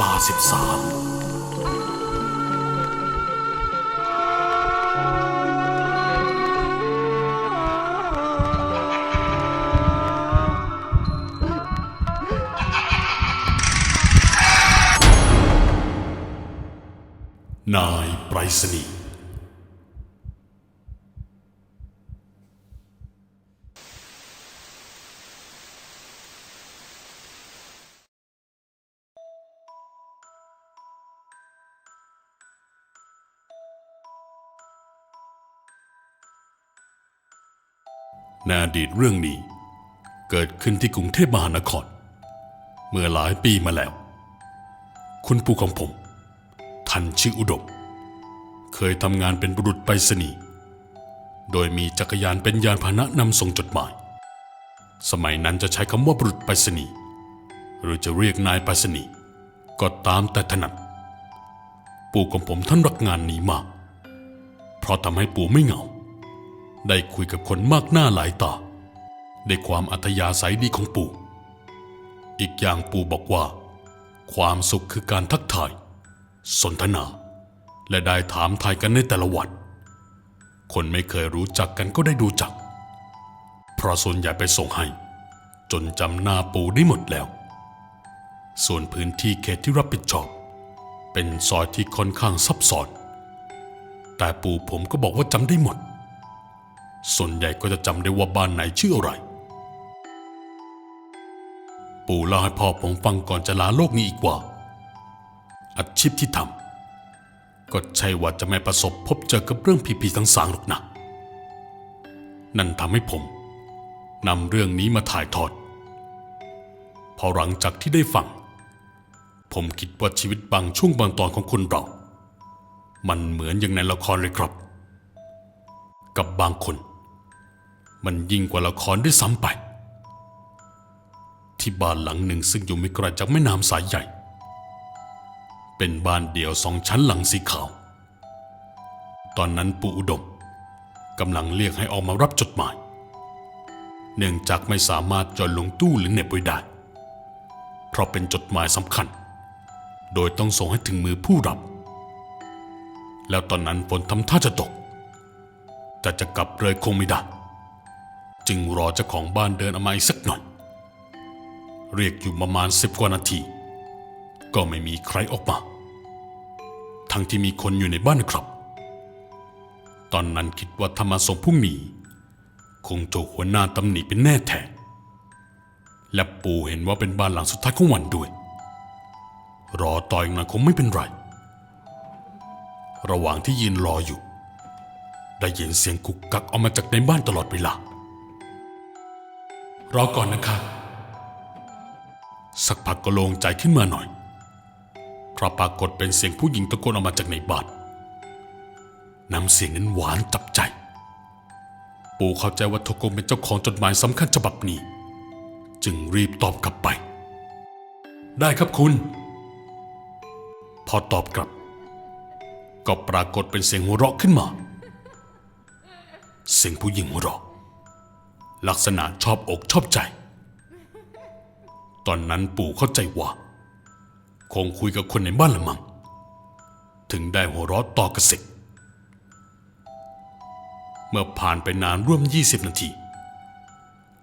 ลาสิบสามนายไปรษณี ในอดีตเรื่องนี้ เกิดขึ้นที่กรุงเทพมหานคร เมื่อหลายปีมาแล้ว คุณปู่ของผม ท่านชื่ออุดม เคยทำงานเป็นบุรุษไปรษณีย์โดยมีจักรยานเป็นยานพาหนะนำส่งจดหมาย สมัยนั้นจะใช้คำว่าบุรุษไปรษณีย์หรือจะเรียกนายไปรษณีย์ก็ตามแต่ถนัด ปู่ของผมท่านรักงานนี้มาก เพราะทำให้ปู่ไม่เหงา ได้คุยกับคนมากหน้าหลายตาได้ความอัธยาศัยดีของปู่ อีกอย่างปู่บอกว่า ความสุขคือการทักทาย สนทนา และได้ถามทายกันในแต่ละวัน คนไม่เคยรู้จักกันก็ได้ดูจัก เพราะส่วนใหญ่ไปส่งให้ จนจำหน้าปู่ได้หมดแล้ว ส่วนพื้นที่เขตที่รับผิดชอบ เป็นซอยที่ค่อนข้างซับซ้อน แต่ปู่ผมก็บอกว่าจำได้หมด ส่วนใหญ่ก็จะจำได้ว่าบ้านไหนชื่ออะไร ปู่เล่าให้พ่อผมฟังก่อนจะลาโลกนี้อีกว่า อาชีพที่ทำก็ใช่ว่าจะไม่ประสบพบเจอกับเรื่องผีๆทั้งสางหรอกนะนั่นทำให้ผมนำเรื่องนี้มาถ่ายทอด พอหลังจากที่ได้ฟัง ผมคิดว่าชีวิตบางช่วงบางตอนของคนเรา มันเหมือนอย่างในละครเลยครับ กับบางคน มันยิ่งกว่าละครด้วยซ้ำไป ที่บ้านหลังหนึ่งซึ่งอยู่ไม่ไกลจากแม่น้ำสายใหญ่ เป็นบ้านเดี่ยวสองชั้นหลังสีขาว ตอนนั้นปู่อุดมกำลังเรียกให้ออกมารับจดหมาย เนื่องจากไม่สามารถจอยลงตู้หรือเน็บไว้ได้ เพราะเป็นจดหมายสำคัญ โดยต้องส่งให้ถึงมือผู้รับ แล้วตอนนั้นฝนทำท่าจะตก แต่จะกลับเลยคงไม่ได้ จึงรอเจ้าของบ้านเดินออกมาอีกสักหน่อย เรียกอยู่ประมาณสิบกว่านาที ก็ไม่มีใครออกมา ทั้งที่มีคนอยู่ในบ้านครับ ตอนนั้นคิดว่าถ้ามาส่งพรุ่งนี้คงจะหัวหน้าตำหนิเป็นแน่แท้และปู่เห็นว่าเป็นบ้านหลังสุดท้ายของวันด้วย รอต่ออีกหน่อยคงไม่เป็นไร ระหว่างที่ยืนรออยู่ ได้ยินเสียงกุกกักออกมาจากในบ้านตลอดเวลา รอก่อนนะครับ สักพักก็โล่งใจขึ้นมาหน่อยเพราะปรากฏเป็นเสียงผู้หญิงตะโกนออกมาจากในบ้านน้ำเสียงนั้นหวานจับใจ ปู่เข้าใจว่าเธอคงเป็นเจ้าของจดหมายสำคัญฉบับนี้ จึงรีบตอบกลับไป ได้ครับคุณ พอตอบกลับ ก็ปรากฏเป็นเสียงหัวเราะขึ้นมา เสียงผู้หญิงหัวเราะ ลักษณะชอบอกชอบใจ ตอนนั้นปู่เข้าใจว่า คงคุยกับคนในบ้านละมัง้งถึงได้หัวเราะต่อกระสิกเมื่อผ่านไปนานร่วม 20 นาที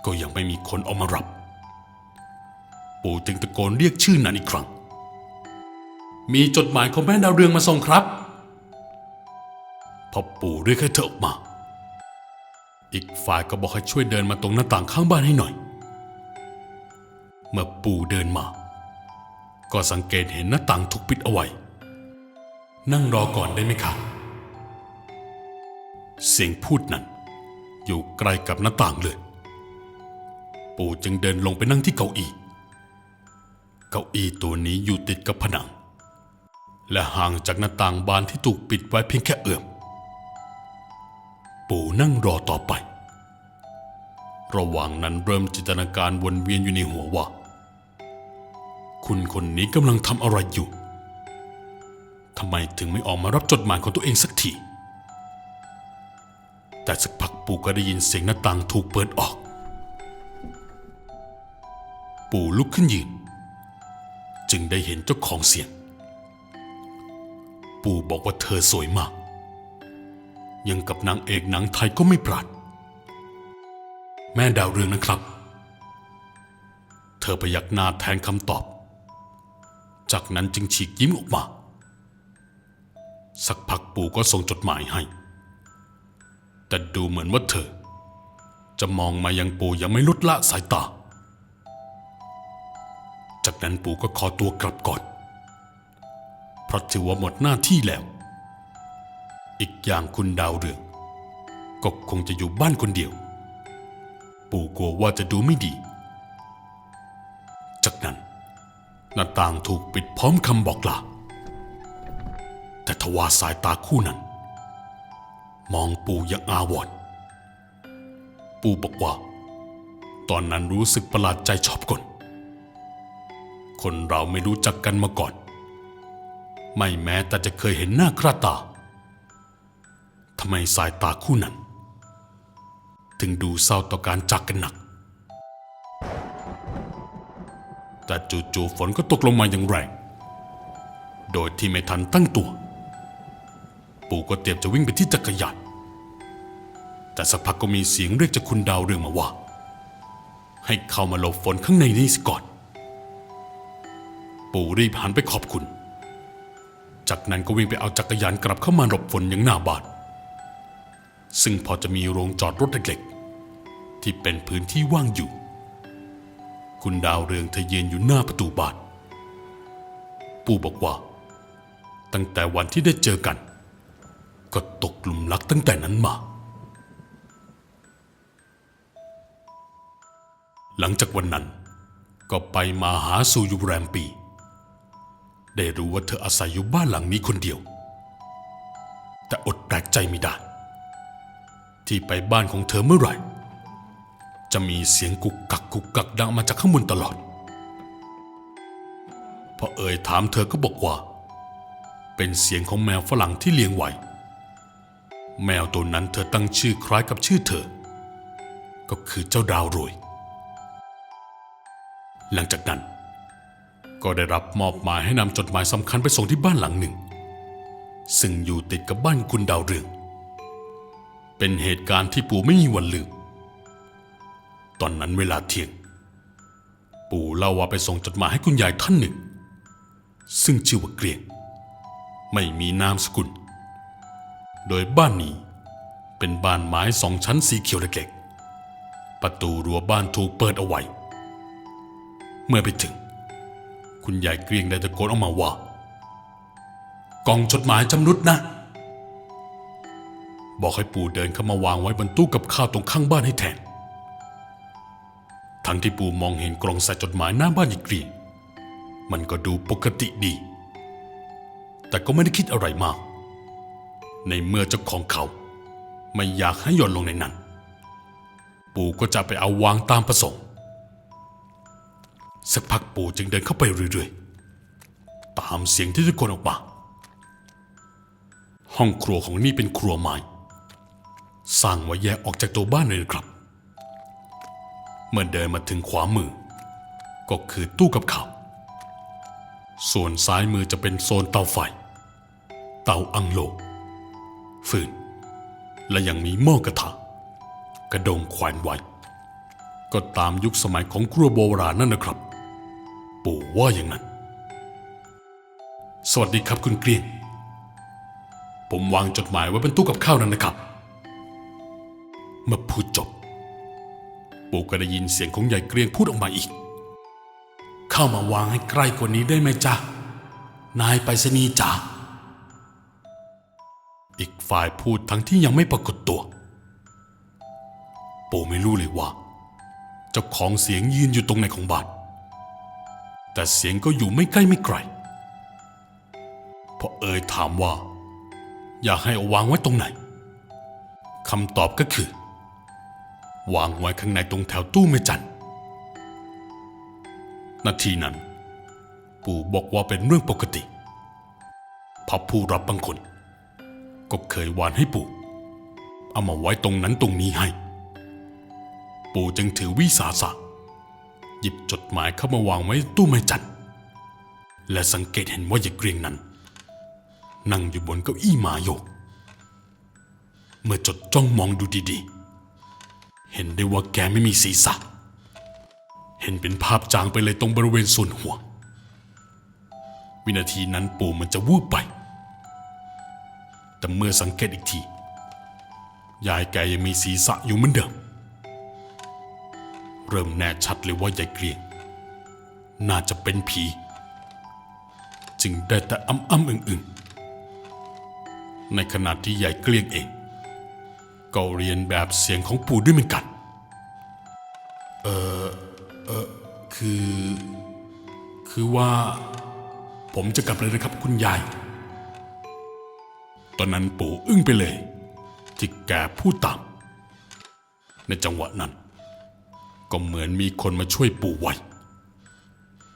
ก็ยังไม่มีคนออกมารับ ปู่จึงตะโกนเรียกชื่อนั้นอีกครั้ง มีจดหมายของแม่ดาวเรืองมาส่งครับ พอปู่เรียกให้เธอออกมา อีกฝ่ายก็บอกให้ช่วยเดินมาตรงหน้าต่างข้างบ้านให้หน่อย เมื่อปู่เดินมา ก็สังเกตเห็นหน้าต่างถูกปิดเอาไว้ นั่งรอก่อนได้ไหมครับเสียงพูดนั้น อยู่ใกล้กับหน้าต่างเลย ปู่จึงเดินลงไปนั่งที่เก้าอี้ เก้าอี้ตัวนี้อยู่ติดกับผนัง และห่างจากหน้าต่างบานที่ถูกปิดไว้เพียงแค่เอื้อม ปู่นั่งรอต่อไป ระหว่างนั้นเริ่มจินตนาการวนเวียนอยู่ในหัวว่า คุณคนนี้กำลังทำอะไรอยู่ทำไมถึงไม่ออกมารับจดหมายของตัวเองสักทีแต่สักพักปู่ก็ได้ยินเสียงหน้าต่างถูกเปิดออก ปู่ลุกขึ้นยืน จึงได้เห็นเจ้าของเสียง ปู่บอกว่าเธอสวยมาก ยังกับนางเอกหนังไทยก็ไม่ปราดแม่ดาวเรืองนะครับ เธอพยักหน้าแทนคำตอบ จากนั้นจึงฉีกยิ้มออกมา สักพักปู่ก็ส่งจดหมายให้ แต่ดูเหมือนว่าเธอ จะมองมายังปู่ยังไม่ลดละสายตา จากนั้นปู่ก็ขอตัวกลับก่อน เพราะถือว่าหมดหน้าที่แล้ว อีกอย่างคุณดาวเรืองก็คงจะอยู่บ้านคนเดียว ปู่กลัวว่าจะดูไม่ดี จากนั้นหน้าต่างถูกปิดพร้อมคำบอกลาแต่ทว่าสายตาคู่นั้น มองปู่อย่างอาวรณ์ปู่บอกว่า ตอนนั้นรู้สึกประหลาดใจชอบกลคนเราไม่รู้จักกันมาก่อน ไม่แม้แต่จะเคยเห็นหน้าคราตาำไมสายตาคู่นั้น ถึงดูเศร้าต่อการจากกันหนัก แต่จู่ๆฝนก็ตกลงมาอย่างแรง โดยที่ไม่ทันตั้งตัว ปู่ก็เตรียมจะวิ่งไปที่จักรยานแต่สักพักก็มีเสียงเรียกจากคุณดาวเรืองมาว่า ให้เข้ามาหลบฝนข้างในนี้สิก่อน ปู่รีบหันไปขอบคุณ จากนั้นก็วิ่งไปเอาจักรยานกลับเข้ามาหลบฝนอย่างหน้าบาน ซึ่งพอจะมีโรงจอดรถเล็กๆ ที่เป็นพื้นที่ว่างอยู่ คุณดาวเรืองเธอยืนอยู่หน้าประตูบ้านปู่บอกว่า ตั้งแต่วันที่ได้เจอกัน ก็ตกหลุมรักตั้งแต่นั้นมา หลังจากวันนั้นก็ไปมาหาสู่อยู่แรมปี ได้รู้ว่าเธออาศัยอยู่บ้านหลังนี้คนเดียว แต่อดแปลกใจไม่ได้ ที่ไปบ้านของเธอเมื่อไหร่ จะมีเสียงกุกกักกุกกักดังมาจากข้างบนตลอด พอเอ่ยถามเธอก็บอกว่า เป็นเสียงของแมวฝรั่งที่เลี้ยงไว้ แมวตัวนั้นเธอตั้งชื่อคล้ายกับชื่อเธอ ก็คือเจ้าดาวโรยหลังจากนั้น ก็ได้รับมอบหมายให้นำจดหมายสำคัญไปส่งที่บ้านหลังหนึ่ง ซึ่งอยู่ติดกับบ้านคุณดาวเรือง เป็นเหตุการณ์ที่ปู่ไม่มีวันลืม ตอนนั้นเวลาเที่ยง ปู่เล่าว่าไปส่งจดหมายให้คุณยายท่านหนึ่ง ซึ่งชื่อว่าเกรียง ไม่มีนามสกุล โดยบ้านนี้เป็นบ้านไม้สองชั้นสีเขียวเล็กๆประตูรั้วบ้านถูกเปิดเอาไว้ เมื่อไปถึง คุณยายเกรียงได้ตะโกนออกมาว่ากล่องจดหมายจำรุดนะ บอกให้ปู่เดินเข้ามาวางไว้บนตู้กับข้าวตรงข้างบ้านให้แทน ทั้งที่ปู่มองเห็นกล่องใส่จดหมายหน้าบ้านยายเกรีมันก็ดูปกติดี แต่ก็ไม่ได้คิดอะไรมาก ในเมื่อเจ้าของเขา ไม่อยากให้หย่อนลงในนั้น ปู่ก็จะไปเอาวางตามประสงค์ สักพักปู่จึงเดินเข้าไปเรื่อยๆ ตามเสียงที่ทุกคนออกมาห้องครัวของนี่เป็นครัวไม้ สร้างไว้แยกออกจากตัวบ้านเลยครับ เมื่อเดินมาถึงขวามือ ก็คือตู้กับข้าวส่วนซ้ายมือจะเป็นโซนเตาไฟ เตาอังโล ฟืน และยังมีหม้อกระทะกระดงแขวนไว้ ก็ตามยุคสมัยของครัวโบราณนั่นนะครับ ปู่ว่าอย่างนั้น สวัสดีครับคุณเกรียง ผมวางจดหมายไว้บนตู้กับข้าวนั่นนะครับ เมื่อพูดจบ ปู่ก็ได้ยินเสียงของยายเกรียงพูดออกมาอีก เข้ามาวางให้ใกล้กว่านี้ได้ไหมจ๊ะ นายไปสนียจ๋าอีกฝ่ายพูดทั้งที่ยังไม่ปรากฏตัว ปู่ไม่รู้เลยว่า เจ้าของเสียงยืนอยู่ตรงไหนของบ้าน แต่เสียงก็อยู่ไม่ใกล้ไม่ไกลพอเอ่ยถามว่า อยากให้เอาวางไว้ตรงไหนคำตอบก็คือ วางไว้ข้างในตรงแถวตู้เมจันนาทีนั้น ปู่บอกว่าเป็นเรื่องปกติพราะผู้รับบางคน ก็เคยวานให้ปู่ เอามาไว้ตรงนั้นตรงนี้ให้ ปู่จึงถือวิสาสะ หยิบจดหมายเข้ามาวางไว้ตู้ไม้จันทร์และสังเกตเห็นว่ายายเกรียงนั้น นั่งอยู่บนเก้าอี้หมาโยก เมื่อจดจ้องมองดูดีๆ เห็นได้ว่าแกไม่มีศีรษะ เห็นเป็นภาพจางไปเลยตรงบริเวณส่วนหัว วินาทีนั้นปู่มันจะวูบไป แต่เมื่อสังเกตอีกที ยายแกยังมีศีรษะอยู่เหมือนเดิม เริ่มแน่ชัดเลยว่ายายเกรียง น่าจะเป็นผี จึงได้แต่อ้ำอ้ำอึงอึงในขณะที่ยายเกลียงเอง ก็เรียนแบบเสียงของปู่ด้วยเหมือนกัน เออเออคือ คือว่า ผมจะกลับเลยนะครับคุณยาย ตอนนั้นปู่อึ้งไปเลย ที่แกพูดตามในจังหวะนั้น ก็เหมือนมีคนมาช่วยปู่ไว้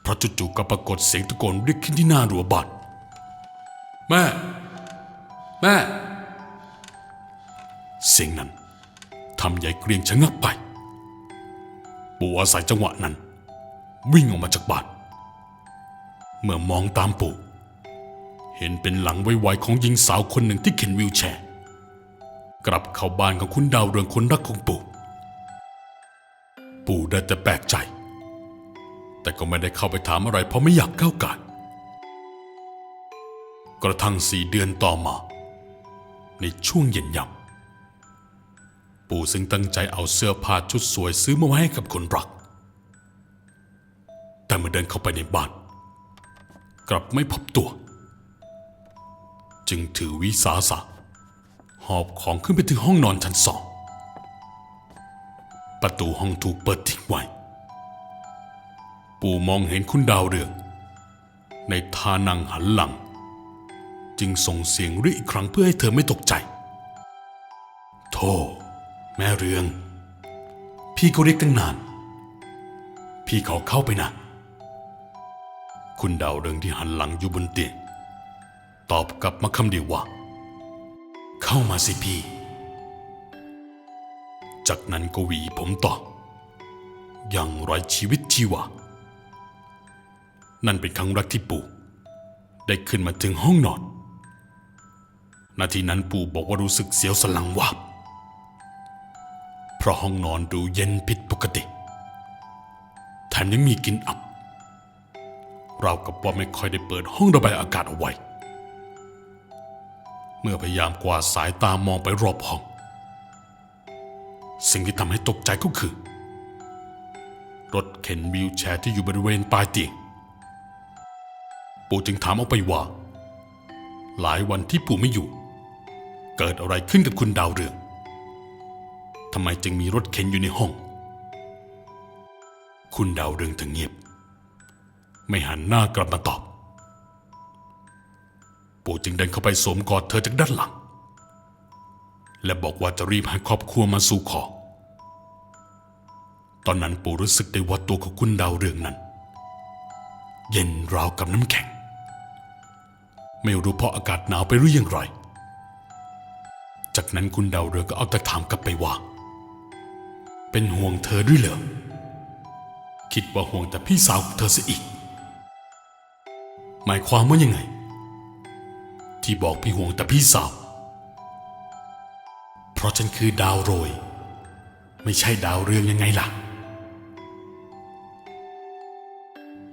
เพราะจู่ๆก็ปรากฏเสียงตะโกนเรียกขึ้นที่หน้ารั้วบ้านแม่ แม่ เสียงนั้นทำยายเกรียงชะงักไป ปู่อาศัยจังหวะนั้น วิ่งออกมาจากบ้าน เมื่อมองตามปู่ เห็นเป็นหลังไวๆของหญิงสาวคนหนึ่งที่เข็นวิวแชร์ กลับเข้าบ้านของคุณดาวเรืองคนรักของปู่ ปู่ได้แต่แปลกใจ แต่ก็ไม่ได้เข้าไปถามอะไรเพราะไม่อยากก้าวไก่ายกระทั่งสี่เดือนต่อมา ในช่วงเย็นยำ ปู่ซึ่งตั้งใจเอาเสื้อผ้าชุดสวยซื้อมาไว้ให้กับคนรัก แต่เมื่อเดินเข้าไปในบ้าน กลับไม่พบตัว จึงถือวิสาสะหอบของขึ้นไปถึงห้องนอนชั้นสอง ประตูห้องถูกเปิดทิ้งไว้ ปู่มองเห็นคุณดาวเรือง ในท่านั่งหันหลัง จึงส่งเสียงเรียกอีกครั้งเพื่อให้เธอไม่ตกใจ โธ่ แม่เรือง พี่ก็เรียกตั้งนาน พี่ขอเข้าไปนะ คุณดาวเรืองที่หันหลังอยู่บนเตียงตอบกลับมาคำเดียวว่า เข้ามาสิพี่ จากนั้นก็หวีผมต่อ อย่างไร้ชีวิตชีวานั่นเป็นครั้งแรกที่ปู่ ได้ขึ้นมาถึงห้องนอน นาทีนั้นปู่บอกว่ารู้สึกเสียวสลังวาบ เพราะห้องนอนดูเย็นผิดปกติ แถมยังมีกลิ่นอับ เรากับว่าไม่ค่อยได้เปิดห้องระบายอากาศเอาไว้ เมื่อพยายามกวาดสายตามองไปรอบห้อง สิ่งที่ทำให้ตกใจก็คือ รถเข็นวิวแชร์ที่อยู่บริเวณปลายเตียงปู่จึงถามออกไปว่า หลายวันที่ปู่ไม่อยู่ เกิดอะไรขึ้นกับคุณดาวเรือง ทำไมจึงมีรถเข็นอยู่ในห้อง คุณดาวเรืองถึงเงียบ ไม่หันหน้ากลับมาตอบ ปู่จึงเดินเข้าไปสวมกอดเธอจากด้านหลัง และบอกว่าจะรีบให้ครอบครัวมาสู่ขอ ตอนนั้นปู่รู้สึกได้ว่าตัวของคุณดาวเรืองนั้น เย็นราวกับน้ำแข็ง ไม่รู้เพราะอากาศหนาวไปหรือยังไรจากนั้นคุณดาวเรืองก็เอาแต่ถามกลับไปว่า เป็นห่วงเธอด้วยเหรอ คิดว่าห่วงแต่พี่สาวของเธอเสียอีก หมายความว่ายังไง ที่บอกพี่ห่วงแต่พี่สาว เพราะฉันคือดาวโรย ไม่ใช่ดาวเรืองยังไงล่ะ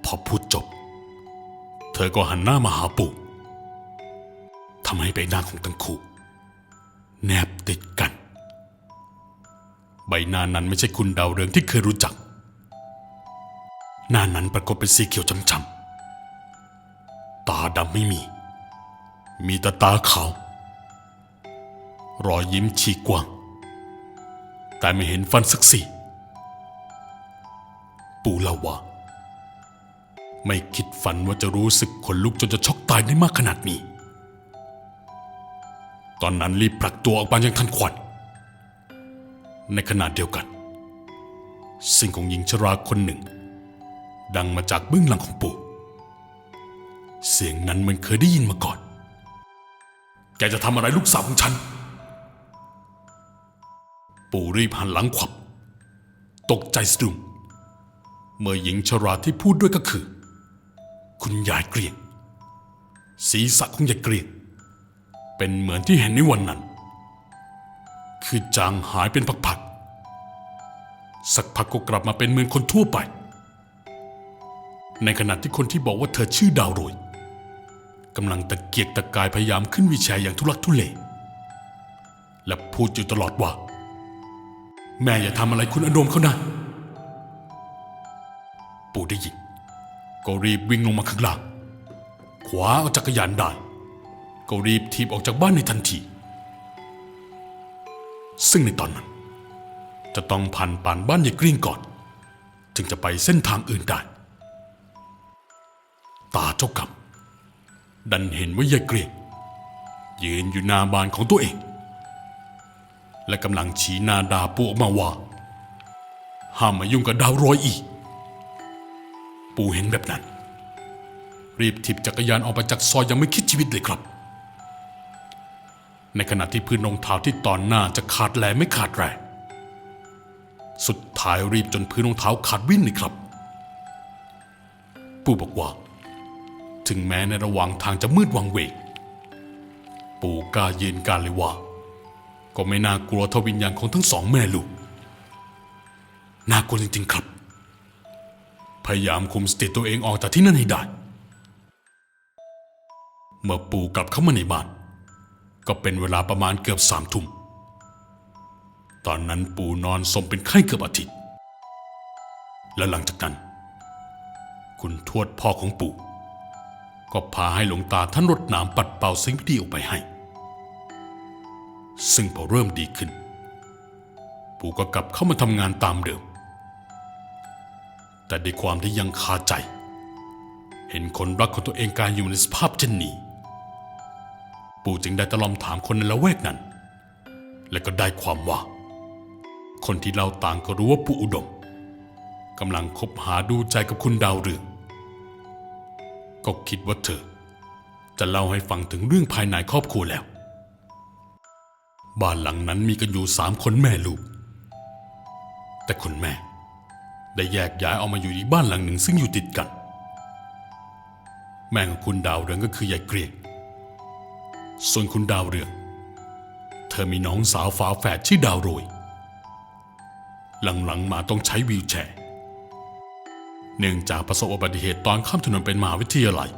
พอพูดจบ เธอก็หันหน้ามาหาปู่ทำให้ใบหน้าของทั้งคู่แนบติดกัน ใบหน้านั้นไม่ใช่คุณดาวเรืองที่เคยรู้จัก หน้านั้นปรากฏเป็นสีเขียวช้ำๆ ตาดำไม่มี มีแต่ตาขาว รอยยิ้มฉีกกว้าง แต่ไม่เห็นฟันสักสี่ ปู่เล่าว่าไม่คิดฝันว่าจะรู้สึกขนลุกจนจะช็อกตายได้มากขนาดนี้ ตอนนั้นรีบผลักตัวออกมาอย่างทันควัน ในขณะเดียวกัน สิ่งของหญิงชราคนหนึ่ง ดังมาจากเบื้องหลังของปู่ เสียงนั้นมันเคยได้ยินมาก่อน แกจะทำอะไรลูกสาวของฉัน ปู่รีบหันหลังขวับ ตกใจสะดุ้งเมื่อหญิงชราที่พูดด้วยก็คือ คุณยายเกรียง ศีรษะของยายเกรียง เป็นเหมือนที่เห็นในวันนั้น คือจางหายเป็นพักๆสักพักก็กลับมาเป็นเหมือนคนทั่วไป ในขณะที่คนที่บอกว่าเธอชื่อดาวโรยกำลังตะเกียกตะกายพยายามขึ้นวีลแชร์อย่างทุลักทุเล และพูดอยู่ตลอดว่า แม่อย่าทำอะไรคุณอดมเขานะปู่ได้ยินก็รีบวิ่งลงมาข้างล่างขวาเอาจักรยานได้ก็รีบทีบออกจากบ้านในทันที ซึ่งในตอนนั้น จะต้องผ่านป่านบ้านยายกริ่งก่อน จึงจะไปเส้นทางอื่นได้ ตาเจ้ากรรมดันเห็นว่ายายเกรียงยืนอยู่หน้าบ้านของตัวเอง และกำลังชี้หน้าด่าปู่ออกมาว่า ห้ามมายุ่งกับดาวโรยอีก ปู่เห็นแบบนั้น รีบถีบจักรยานออกไปจากซอยยังไม่คิดชีวิตเลยครับ ในขณะที่พื้นรองเท้าที่ตอนหน้าจะขาดแหลไม่ขาดแรงสุดท้ายรีบจนพื้นรองเท้าขาดวิ่นเลยครับ ปู่บอกว่า ถึงแม้ในระหว่างทางจะมืดวังเวงปู่กล้ายืนการเลยว่า ก็ไม่น่ากลัวทวิญญาณของทั้งสองแม่ลูก น่ากลัวจริงๆครับ พยายามคุมสติตัวเองออกจากที่นั่นให้ได้ เมื่อปู่กลับเข้ามาในบ้าน ก็เป็นเวลาประมาณเกือบสามทุ่ม ตอนนั้นปู่นอนสมเป็นไข้เกือบอาทิตย์ และหลังจากนั้น คุณทวดพ่อของปู่ ก็พาให้หลวงตาท่านรดน้ำปัดเป่าสิ่งไม่ดีออกไปให้ ซึ่งพอเริ่มดีขึ้น ปู่ก็กลับเข้ามาทำงานตามเดิม แต่ด้วยความที่ยังคาใจ เห็นคนรักของตัวเองกายอยู่ในสภาพเช่นนี้ ปู่จึงได้ตะลอมถามคนในละแวกนั้น และก็ได้ความว่า คนที่เราต่างก็รู้ว่าปู่อุดมกำลังคบหาดูใจกับคุณดาวเรือง ก็คิดว่าเธอ จะเล่าให้ฟังถึงเรื่องภายในครอบครัวแล้ว บ้านหลังนั้นมีกันอยู่สามคนแม่ลูก แต่คุณแม่ ได้แยกย้ายออกมาอยู่อีกบ้านหลังหนึ่งซึ่งอยู่ติดกัน แม่ของคุณดาวเรืองก็คือยายเกรียง ส่วนคุณดาวเรือง เธอมีน้องสาวฝาแฝดชื่อดาวโรย หลังๆมาต้องใช้วีลแชร์ เนื่องจากประสบอุบัติเหตุตอนข้ามถนนเป็นมหาวิทยาลัย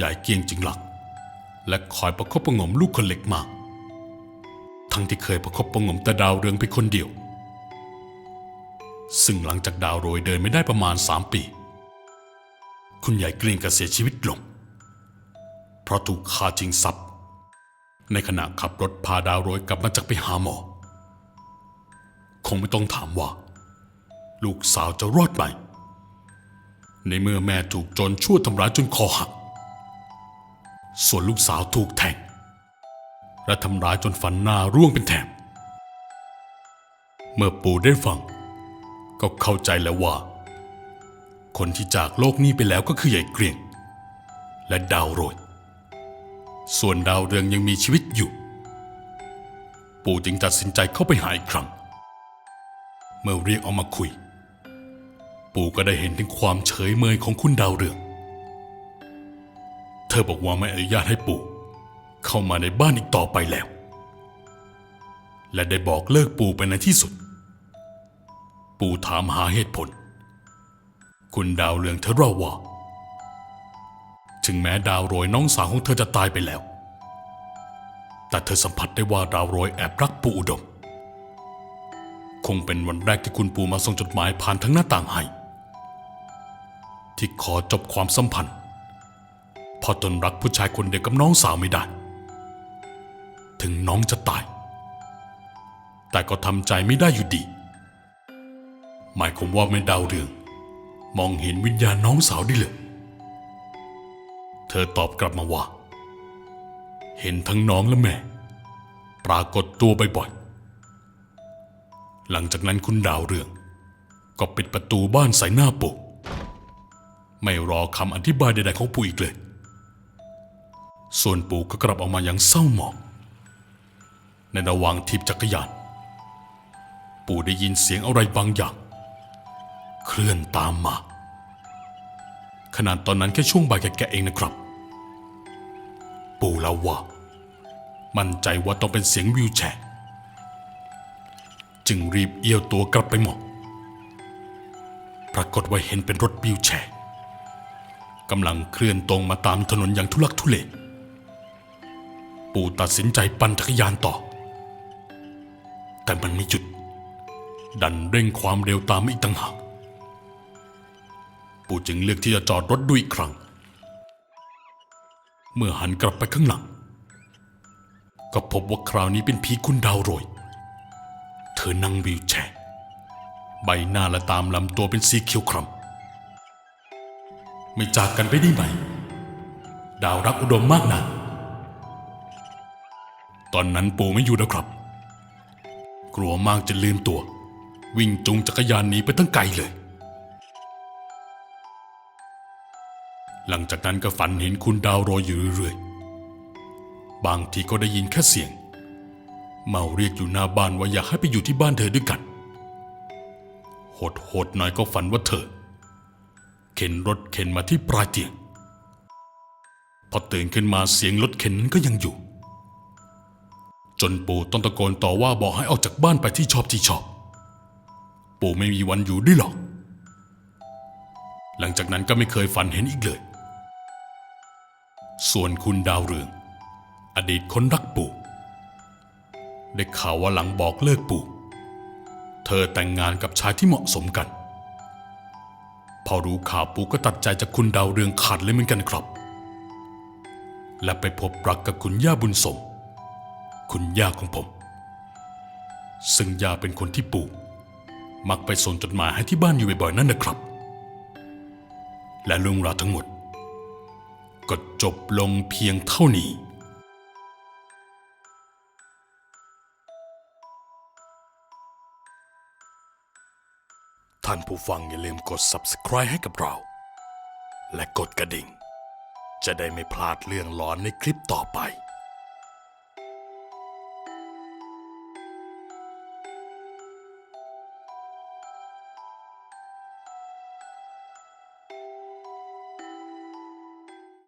ยายเกียงจึงหลัก และคอยประคบประงมลูกคนเล็กมาก ทั้งที่เคยประคบประงมแต่ดาวเรืองเป็นคนเดียว ซึ่งหลังจากดาวโรยเดินไม่ได้ประมาณสามปี คุณยายเกรียงก็เสียชีวิตลง เพราะถูกฆ่าจริงทรัพย์ ในขณะขับรถพาดาวโรยกลับมาจากไปหาหมอ คงไม่ต้องถามว่า ลูกสาวจะรอดไหม ในเมื่อแม่ถูกโจรชั่วทำร้ายจนคอหัก ส่วนลูกสาวถูกแทง และทำร้ายจนฟันหน้าร่วงเป็นแถบเมื่อปู่ได้ฟัง ก็เข้าใจแล้วว่า คนที่จากโลกนี้ไปแล้วก็คือใหญ่เกรียง และดาวโรย ส่วนดาวเรืองยังมีชีวิตอยู่ ปู่จึงตัดสินใจเข้าไปหาอีกครั้ง เมื่อเรียกออกมาคุย ปู่ก็ได้เห็นถึงความเฉยเมยของคุณดาวเรือง เธอบอกว่าไม่อนุญาตให้ปู่ เข้ามาในบ้านอีกต่อไปแล้ว และได้บอกเลิกปู่ไปในที่สุด ปู่ถามหาเหตุผล คุณดาวเรืองเธอเล่าว่า ถึงแม้ดาวโรยน้องสาวของเธอจะตายไปแล้ว แต่เธอสัมผัสได้ว่าดาวโรยแอบรักปู่อุดม คงเป็นวันแรกที่คุณปู่มาส่งจดหมายผ่านทั้งหน้าต่างให้ ที่ขอจบความสัมพันธ์เพอตนรักผู้ชายคนเดียวกับน้องสาวไม่ได้ ถึงน้องจะตาย แต่ก็ทำใจไม่ได้อยู่ดี หมายความว่าแม่ดาวเรือง มองเห็นวิญญาณน้องสาวได้เลย เธอตอบกลับมาว่า เห็นทั้งน้องและแม่ ปรากฏตัวบ่อยๆ หลังจากนั้นคุณดาวเรือง ก็ปิดประตูบ้านใส่หน้าปู่ไม่รอคำอธิบายใดๆของปู่อีกเลย ส่วนปู่ก็กลับออกมาอย่างเศร้าหมอง ในระหว่างทิพจักรยาน ปู่ได้ยินเสียงอะไรบางอย่าง เคลื่อนตามมาขนาดตอนนั้นแค่ช่วงบ่ายแก่ๆเองนะครับ ปู่เล่าว่า มั่นใจว่าต้องเป็นเสียงวิวแชร์จึงรีบเอี้ยวตัวกลับไปมองปรากฏว่าเห็นเป็นรถวิวแชร์กำลังเคลื่อนตรงมาตามถนนอย่างทุลักทุเล ปู่ตัดสินใจปั่นจักรยานต่อ แต่มันไม่หยุด ดันเร่งความเร็วตามอีกต่างหาก ปู่จึงเลือกที่จะจอดรถดูอีกครั้ง เมื่อหันกลับไปข้างหลัง ก็พบว่าคราวนี้เป็นผีคุณดาวโรย เธอนั่งวิวแชร์ ใบหน้าและตามลำตัวเป็นสีเขียวคล้ำไม่จากกันไปได้ไหม ดาวรักอุดมมากนะตอนนั้นปู่ไม่อยู่แล้วครับ กลัวมากจะลืมตัว วิ่งจูงจักรยานหนีไปตั้งไกลเลย หลังจากนั้นก็ฝันเห็นคุณดาวโรยอยู่เรื่อยๆ บางทีก็ได้ยินแค่เสียง เมาเรียกอยู่หน้าบ้านว่าอยากให้ไปอยู่ที่บ้านเธอด้วยกัน โหดๆหน่อยก็ฝันว่าเธอ เข็นรถเข็นมาที่ปลายเตียง พอตื่นขึ้นมาเสียงรถเข็นนั้นก็ยังอยู่ จนปู่ต้องตะโกนต่อว่าบอกให้ออกจากบ้านไปที่ชอบที่ชอบ ปู่ไม่มีวันอยู่ด้วยหรอก หลังจากนั้นก็ไม่เคยฝันเห็นอีกเลย ส่วนคุณดาวเรือง อดีตคนรักปู่ ได้ข่าวว่าหลังบอกเลิกปู่ เธอแต่งงานกับชายที่เหมาะสมกัน พอรู้ข่าวปู่ก็ตัดใจจากคุณดาวเรืองขาดเลยเหมือนกันครับ และไปพบรักกับคุณย่าบุญสม คุณย่าของผม ซึ่งย่าเป็นคนที่ปู่ มักไปส่งจดหมายให้ที่บ้านอยู่บ่อยๆนั่นนะครับ และเรื่องราวทั้งหมด ก็จบลงเพียงเท่านี้ท่านผู้ฟังอย่าลืมกด subscribe ให้กับเรา และกดกระดิ่ง จะได้ไม่พลาดเรื่องหลอนในคลิปต่อไป